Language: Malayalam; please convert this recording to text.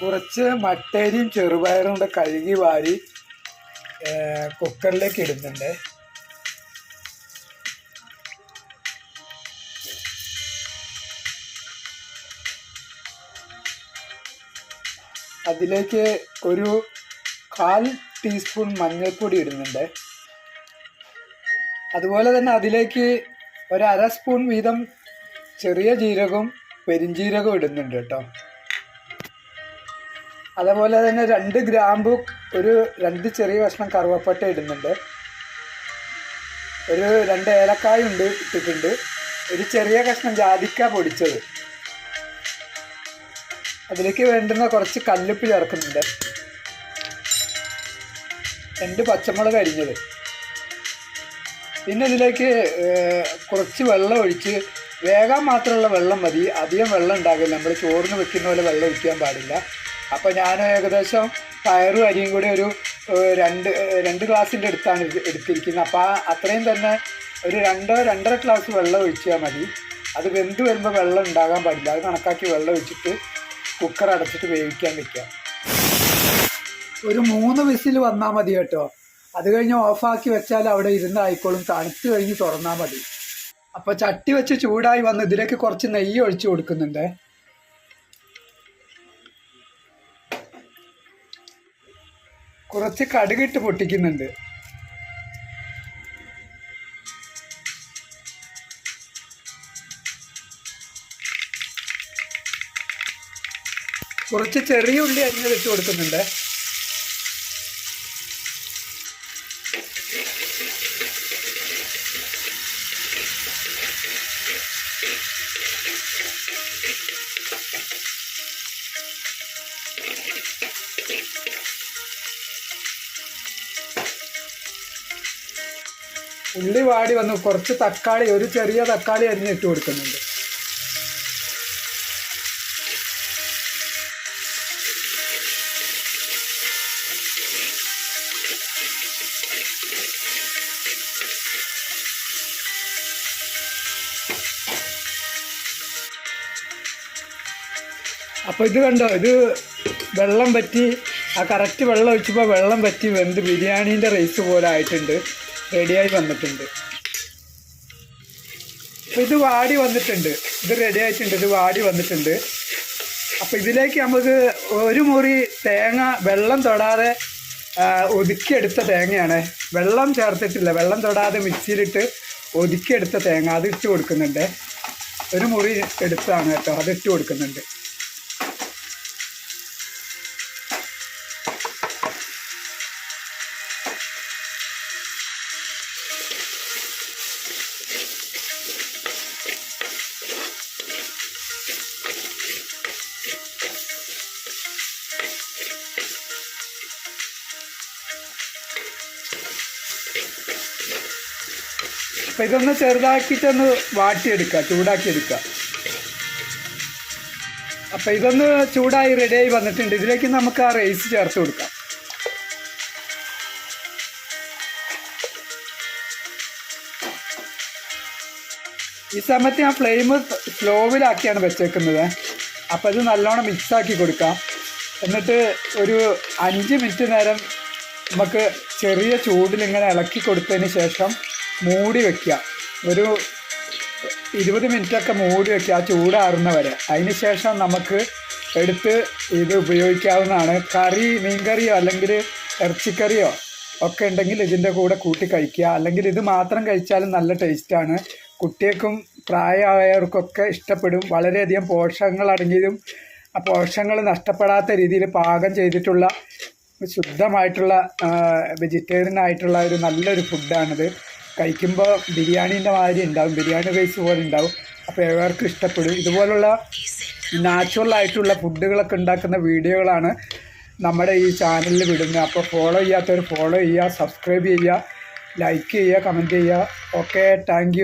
കുറച്ച് മട്ടേരിയും ചെറുപയറും കൂടെ കഴുകി വാരി കുക്കറിലേക്ക് ഇടുന്നുണ്ട്. അതിലേക്ക് ഒരു കാൽ ടീസ്പൂൺ മഞ്ഞൾപ്പൊടി ഇടുന്നുണ്ട്. അതുപോലെ തന്നെ അതിലേക്ക് ഒരു അര സ്പൂൺ വീതം ചെറിയ ജീരകവും പെരിഞ്ജീരകവും ഇടുന്നുണ്ട് കേട്ടോ. അതേപോലെ തന്നെ രണ്ട് ഗ്രാമ്പു ഒരു രണ്ട് ചെറിയ കഷ്ണം കറുവപ്പട്ട ഇടുന്നുണ്ട്. ഒരു രണ്ട് ഏലക്കായ ഉണ്ട് ഇട്ടിട്ടുണ്ട്. ഒരു ചെറിയ കഷ്ണം ജാതിക്ക പൊടിച്ചത്. അതിലേക്ക് വേണ്ടുന്ന കുറച്ച് കല്ലുപ്പ് ചേർക്കുന്നുണ്ട്. രണ്ട് പച്ചമുളക് അരിഞ്ഞത്. പിന്നെ ഇതിലേക്ക് കുറച്ച് വെള്ളം ഒഴിച്ച് വേഗം മാത്രമുള്ള വെള്ളം മതി. അധികം വെള്ളം ഉണ്ടാകില്ല. നമ്മൾ ചോറിന് വെക്കുന്ന പോലെ വെള്ളം ഒഴിക്കാൻ പാടില്ല. അപ്പോൾ ഞാൻ ഏകദേശം പയറും അരിയും കൂടി ഒരു രണ്ട് രണ്ട് ഗ്ലാസിന്റെ അടുത്താണ് എടുത്തിരിക്കുന്നത്. അപ്പോൾ ആ അത്രയും തന്നെ ഒരു രണ്ടോ രണ്ടര ഗ്ലാസ് വെള്ളം ഒഴിച്ചാൽ മതി. അത് വെന്ത് വരുമ്പോൾ വെള്ളം ഉണ്ടാകാൻ പാടില്ല. അത് കണക്കാക്കി വെള്ളം ഒഴിച്ചിട്ട് കുക്കർ അടച്ചിട്ട് വേവിക്കാൻ വെക്കുക. ഒരു മൂന്ന് വിസിൽ വന്നാൽ മതി കേട്ടോ. അത് കഴിഞ്ഞ് ഓഫാക്കി വെച്ചാൽ അവിടെ ഇരുന്നായിക്കോളും. തണുത്ത് കഴിഞ്ഞ് തുറന്നാൽ മതി. അപ്പോൾ ചട്ടി വെച്ച് ചൂടായി വന്ന് ഇതിലേക്ക് കുറച്ച് നെയ്യ് ഒഴിച്ചു കൊടുക്കുന്നുണ്ട്. കുറച്ച് കടുകിട്ട് പൊട്ടിക്കുന്നുണ്ട്. കുറച്ച് ചെറിയ ഉള്ളി അരിഞ്ഞത് ഇട്ട് കൊടുക്കുന്നുണ്ട്. ഉള്ളി വാടി വന്ന്. കുറച്ച് തക്കാളി ഒരു ചെറിയ തക്കാളി അരിഞ്ഞ് ഇട്ട് കൊടുക്കുന്നുണ്ട്. അപ്പോൾ ഇത് കണ്ടോ? ഇത് വെള്ളം പറ്റി ആ കറക്റ്റ് വെള്ളം ഒഴിച്ചപ്പോൾ വെള്ളം പറ്റി വെന്ത് ബിരിയാണീന്റെ റൈസ് പോലെ ആയിട്ടുണ്ട്. റെഡിയായി വന്നിട്ടുണ്ട്. അപ്പോൾ ഇത് വാടി വന്നിട്ടുണ്ട്. ഇത് റെഡി ആയിട്ടുണ്ട്. ഇത് വാടി വന്നിട്ടുണ്ട്. അപ്പോൾ ഇതിലേക്ക് നമുക്ക് ഒരു മുറി തേങ്ങ വെള്ളം തൊടാതെ ഒതുക്കിയെടുത്ത തേങ്ങയാണ്. വെള്ളം ചേർത്തിട്ടില്ല. വെള്ളം തൊടാതെ മിക്സിയിലിട്ട് ഒതുക്കിയെടുത്ത തേങ്ങ. അത് ഇട്ട് കൊടുക്കുന്നുണ്ട്. ഒരു മുറി എടുത്താണ് കേട്ടോ. അത് ഇട്ട് കൊടുക്കുന്നുണ്ട്. അപ്പം ഇതൊന്ന് ചെറുതാക്കിയിട്ടൊന്ന് വാട്ടിയെടുക്കുക ചൂടാക്കിയെടുക്കുക. അപ്പം ഇതൊന്ന് ചൂടായി റെഡിയായി വന്നിട്ടുണ്ട്. ഇതിലേക്ക് നമുക്ക് ആ റൈസ് ചേർത്ത് കൊടുക്കാം. ഈ സമയത്ത് ഞാൻ ഫ്ലെയിം സ്ലോവിലാക്കിയാണ് വെച്ചേക്കുന്നത്. അപ്പോൾ ഇത് നല്ലോണം മിക്സാക്കി കൊടുക്കാം. എന്നിട്ട് ഒരു അഞ്ച് മിനിറ്റ് നേരം നമുക്ക് ചെറിയ ചൂടിൽ ഇങ്ങനെ ഇളക്കി കൊടുത്തതിന് ശേഷം മൂടി വെക്കുക. ഒരു ഇരുപത് മിനിറ്റൊക്കെ മൂടി വെക്കുക ആ ചൂടാറുന്ന വരെ. അതിന് ശേഷം നമുക്ക് എടുത്ത് ഇത് ഉപയോഗിക്കാവുന്നതാണ്. കറി മീൻകറിയോ അല്ലെങ്കിൽ ഇറച്ചിക്കറിയോ ഒക്കെ ഉണ്ടെങ്കിൽ ഇതിന്റെ കൂടെ കൂട്ടി കഴിക്കുക. അല്ലെങ്കിൽ ഇത് മാത്രം കഴിച്ചാലും നല്ല ടേസ്റ്റാണ് കുട്ടികൾക്കും പ്രായമായവർക്കൊക്കെ ഇഷ്ടപ്പെടും. വളരെയധികം പോഷകങ്ങൾ അടങ്ങിയതും ആ പോഷകങ്ങൾ നഷ്ടപ്പെടാത്ത രീതിയിൽ പാകം ചെയ്തിട്ടുള്ള ശുദ്ധമായിട്ടുള്ള വെജിറ്റേറിയൻ ആയിട്ടുള്ള ഒരു നല്ലൊരു ഫുഡാണിത്. കഴിക്കുമ്പോൾ ബിരിയാണീന്റെ മാതിരി ഉണ്ടാവും ബിരിയാണി റൈസ് പോലെ ഉണ്ടാവും. അപ്പോൾ ഏവർക്കും ഇഷ്ടപ്പെടും. ഇതുപോലുള്ള നാച്ചുറൽ ആയിട്ടുള്ള ഫുഡുകളൊക്കെ ഉണ്ടാക്കുന്ന വീഡിയോകളാണ് നമ്മുടെ ഈ ചാനലിൽ വിടുന്നത്. അപ്പോൾ ഫോളോ ചെയ്യാത്തവർ ഫോളോ ചെയ്യുക സബ്സ്ക്രൈബ് ചെയ്യുക ലൈക്ക് ചെയ്യുക കമന്റ് ചെയ്യുക. Okay thank